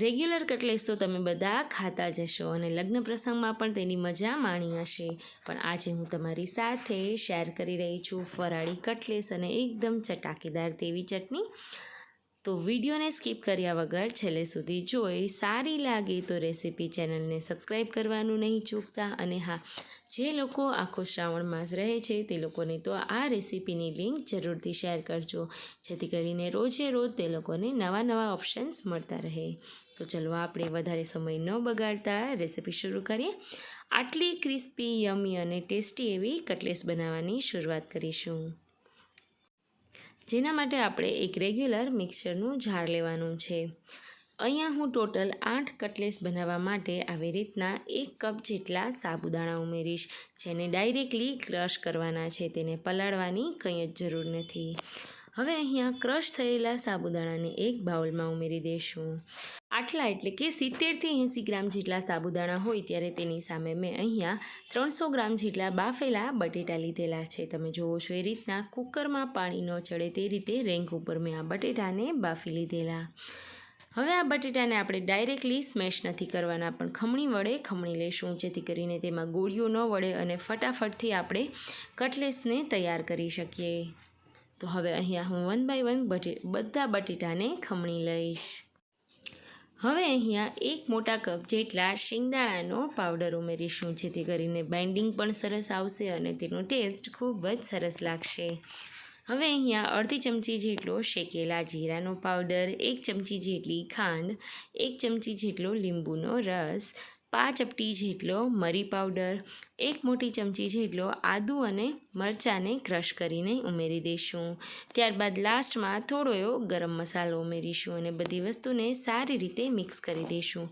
Regular cutlets તો તમે બધા ખાતા જ હશો અને લગ્ન પ્રસંગમાં પણ તેની મજા માણી હશે. પણ આજે હું તમારી સાથે શેર કરી રહી છું ફરાળી કટલેસ અને એકદમ ચટાકેદાર તેવી ચટણી. તો વિડીયોને સ્કીપ કર્યા વગર છેલ્લે સુધી જોઈ સારી લાગે તો રેસીપી ચેનલને સબસ્ક્રાઈબ કરવાનું નહીં ચૂકતા. અને હા, જે લોકો આખો શ્રાવણ માસ રહે છે તે લોકોને તો આ રેસીપીની લિંક જરૂરથી શેર કરજો, જેથી કરીને રોજે રોજ તે લોકોને નવા નવા ઓપ્શન્સ મળતા રહે. તો ચલો, આપણે વધારે સમય ન બગાડતા રેસીપી શરૂ કરીએ. આટલી ક્રિસ્પી, યમી અને ટેસ્ટી એવી કટલેસ બનાવવાની શરૂઆત કરીશું. જેના માટે આપણે એક રેગ્યુલર મિક્સરનું જાર લેવાનું છે. અહીંયા હું ટોટલ આઠ કટલેસ બનાવવા માટે આવી રીતના એક કપ જેટલા સાબુદાણા ઉમેરીશ, જેને ડાયરેક્ટલી ક્રશ કરવાના છે, તેને પલાળવાની કંઈ જ જરૂર નથી. હવે અહીંયા ક્રશ થયેલા સાબુદાણાને એક બાઉલમાં ઉમેરી દઈશું આટલા એટલે કે સિત્તેરથી એંસી ગ્રામ જેટલા સાબુદાણા હોય ત્યારે તેની સામે મેં અહીંયા ત્રણસો ગ્રામ જેટલા બાફેલા બટેટા લીધેલા છે. તમે જુઓ છો એ રીતના કુકરમાં પાણી ન ચડે તે રીતે રેંક ઉપર મેં આ બટેટાને બાફી લીધેલા. હવે આ બટેટાને આપણે ડાયરેક્ટલી સ્મેશ નથી કરવાના, પણ ખમણી વડે ખમણી લેશું, જેથી કરીને તેમાં ગોળીઓ ન વળે અને ફટાફટથી આપણે કટલેસને તૈયાર કરી શકીએ. તો હવે અહીંયા હું વન બાય વન બટે, બધા બટેટાને ખમણી લઈશ. હવે અહીંયા એક મોટા કપ જેટલા શિંગદાણાનો પાવડર ઉમેરીશું, જેથી કરીને બાઇન્ડિંગ પણ સરસ આવશે અને તેનો ટેસ્ટ ખૂબ જ સરસ લાગશે. હવે અહીંયા અડધી ચમચી જેટલો શેકેલા જીરાનો પાવડર, એક ચમચી જેટલી ખાંડ, એક ચમચી જેટલો લીંબુનો રસ, પાંચ ચપટી જેટલો મરી પાવડર એક મોટી ચમચી જેટલો આદુ અને મરચાંને ક્રશ કરીને ઉમેરી દઈશું. ત્યારબાદ લાસ્ટમાં થોડો એવો ગરમ મસાલો ઉમેરીશું અને બધી વસ્તુને સારી રીતે મિક્સ કરી દઈશું.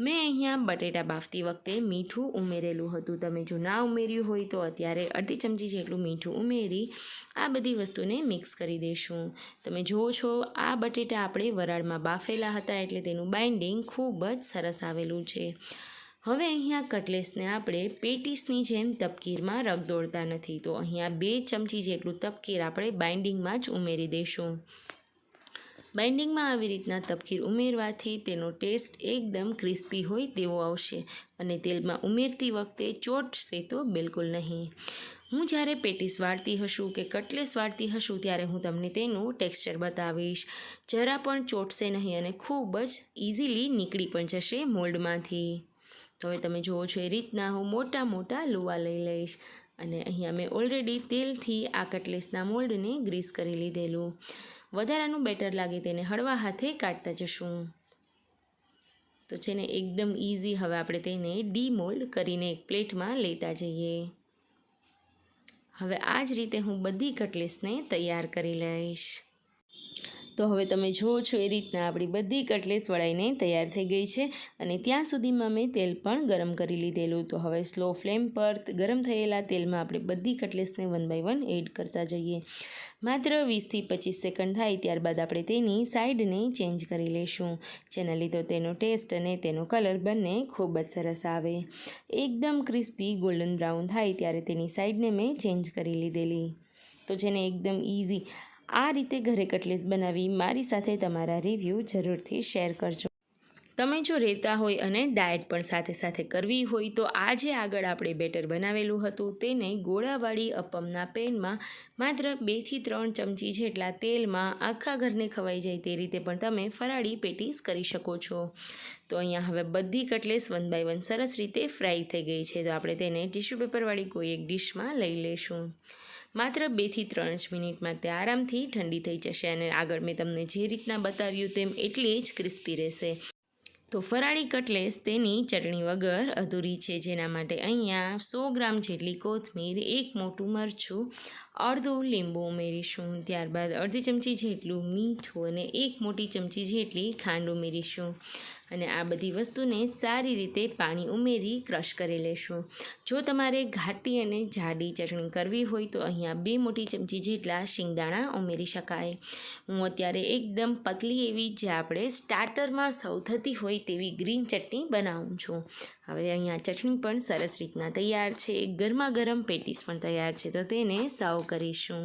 મેં અહીંયા બટેટા બાફતી વખતે મીઠું ઉમેરેલું હતું. તમે જો ના ઉમેર્યું હોય તો અત્યારે અડધી ચમચી જેટલું મીઠું ઉમેરી આ બધી વસ્તુને મિક્સ કરી દઈશું. તમે જુઓ છો, આ બટેટા આપણે વરાળમાં બાફેલા હતા એટલે તેનું બાઇન્ડિંગ ખૂબ જ સરસ આવેલું છે. હવે અહીંયા કટલેસને આપણે પેટીસની જેમ તપકીરમાં રગદોળતા નથી, તો અહીંયા બે ચમચી જેટલું તપકીર આપણે બાઇન્ડિંગમાં જ ઉમેરી દઈશું. બાઇન્ડિંગમાં આવી રીતના તપકીર ઉમેરવાથી તેનો ટેસ્ટ એકદમ ક્રિસ્પી હોય તેવો આવશે અને તેલમાં ઉમેરતી વખતે ચોટશે તો બિલકુલ નહીં. હું જ્યારે પેટીસ વાળતી હશું કે કટલેસ વાળતી હશું ત્યારે હું તમને તેનું ટેક્સચર બતાવીશ. જરા પણ ચોટશે નહીં અને ખૂબ જ ઇઝીલી નીકળી પણ જશે મોલ્ડમાંથી. તો હવે તમે જુઓ છો એ રીતના હું મોટા મોટા લુવા લઈ લઈશ. અને અહીંયા મેં ઓલરેડી તેલથી આ કટલેસના મોલ્ડને ગ્રીસ કરી લીધેલું. વધારાનું બેટર લાગે તેને હળવા હાથે કાઢતા જશું. તો છે ને એકદમ ઇઝી હવે આપણે તેને ડીમોલ્ડ કરીને એક પ્લેટમાં લેતા જઈએ. હવે આ જ રીતે હું બધી કટલેસને તૈયાર કરી લઈશ. તો હવે તમે જુઓ છો એ રીતના આપણી બધી કટલેસ વળાઈને તૈયાર થઈ ગઈ છે અને ત્યાં સુધીમાં મેં તેલ પણ ગરમ કરી લીધેલું. તો હવે સ્લો ફ્લેમ પર ગરમ થયેલા તેલમાં આપણે બધી કટલેસને વન બાય વન એડ કરતા જઈએ. માત્ર વીસથી પચીસ સેકન્ડ થાય ત્યારબાદ આપણે તેની સાઈડને ચેન્જ કરી લઈશું જેના લીધે તેનો ટેસ્ટ અને તેનો કલર બંને ખૂબ જ સરસ આવે. એકદમ ક્રિસ્પી ગોલ્ડન બ્રાઉન થાય ત્યારે તેની સાઈડને મેં ચેન્જ કરી લીધેલી. તો જેને એકદમ ઇઝી આ રીતે ઘરે કટલેસ બનાવી મારી સાથે તમારા રિવ્યૂ જરૂરથી શેર કરજો. તમે જો રહેતા હોય અને ડાયટ પણ સાથે સાથે કરવી હોય તો આજે આગળ આપણે બેટર બનાવેલું હતું. તેને ગોળાવાળી અપમના પેનમાં માત્ર બેથી ત્રણ ચમચી જેટલા તેલમાં આખા ઘરને ખવાઈ જાય તે રીતે પણ તમે ફરાળી પેટીસ કરી શકો છો. તો અહીંયા હવે બધી કટલેસ વન બાય વન સરસ રીતે ફ્રાય થઈ ગઈ છે. તો આપણે તેને ટિશ્યુ પેપરવાળી કોઈ એક ડિશમાં લઈ લેશું માત્ર બેથી ત્રણ જ મિનિટમાં તે આરામથી ઠંડી થઈ જશે અને આગળ મેં તમને જે રીતના બતાવ્યું તેમ એટલી જ ક્રિસ્પી રહેશે. તો ફરાળી કટલેસ તેની ચટણી વગર અધૂરી છે, જેના માટે અહીંયા સો ગ્રામ જેટલી કોથમીર, એક મોટું મરચું, અડધું લીંબુ ઉમેરીશું. ત્યારબાદ અડધી ચમચી જેટલું મીઠું અને એક મોટી ચમચી જેટલી ખાંડ ઉમેરીશું. અને આ બધી વસ્તુને સારી રીતે પાણી ઉમેરી ક્રશ કરી લેશું. જો તમારે ઘાટી અને જાડી ચટણી કરવી હોય તો અહીંયા બે મોટી ચમચી જેટલા શિંગદાણા ઉમેરી શકાય. હું અત્યારે એકદમ પતલી એવી જે આપણે સ્ટાર્ટરમાં સૌ થતી હોય તેવી ગ્રીન ચટણી બનાવું છું. હવે અહીંયા ચટણી પણ સરસ રીતના તૈયાર છે. ગરમા ગરમ પેટીસ પણ તૈયાર છે તો તેને સર્વ કરીશું.